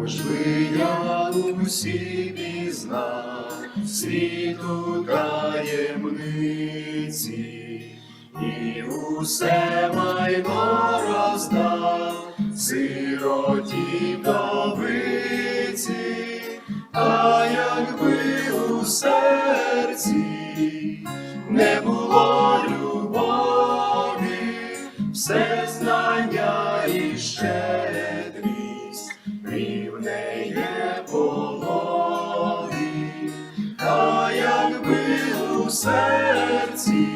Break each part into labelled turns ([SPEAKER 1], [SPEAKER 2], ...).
[SPEAKER 1] Хоч би я усі пізнав світу таємниці, і усе майно роздав сироті вдовиці, а якби у серці не було любові, все рівнеє полоні, та якби у серці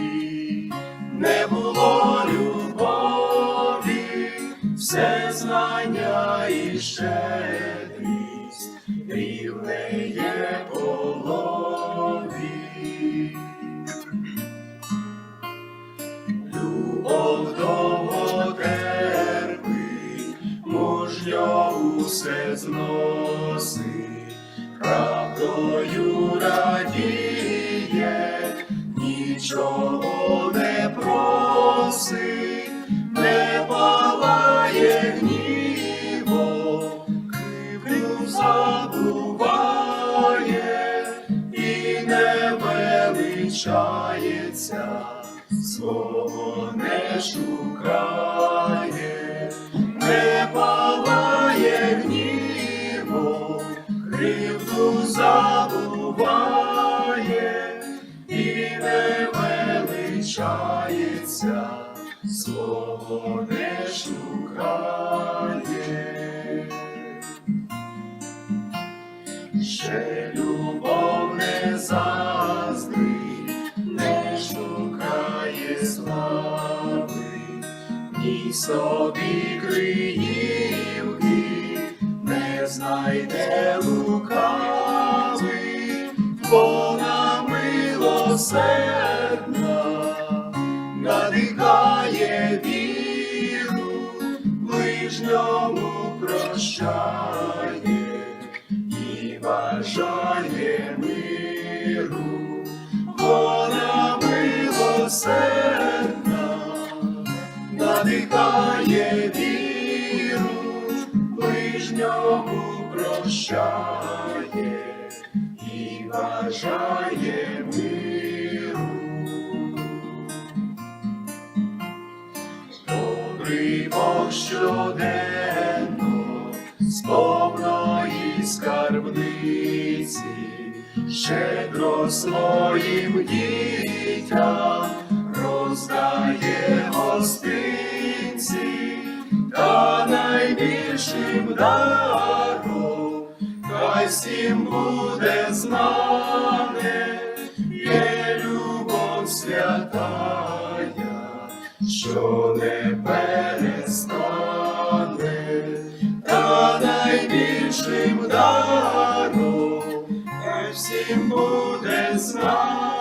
[SPEAKER 1] не було любові, все знання і щедрість рівне є полові. Мужньо усе зносить, правдою радіє, нічого не просить, не палає гнівом, кривду забуває і не величається свого не шукає, не шукає. Ще любов не заздрить, не шукає слави, ні собі криївки, не знайде лукавий, вона милосердна, прощає і бажає миру, вона милосердна, надихає віру, ближньому прощає і бажає миру. Добрий Бог щоденно щедро своїм дітям роздає гостинці, та найбільшим даром хай всім буде знане, є любов святая що не всім буде знане,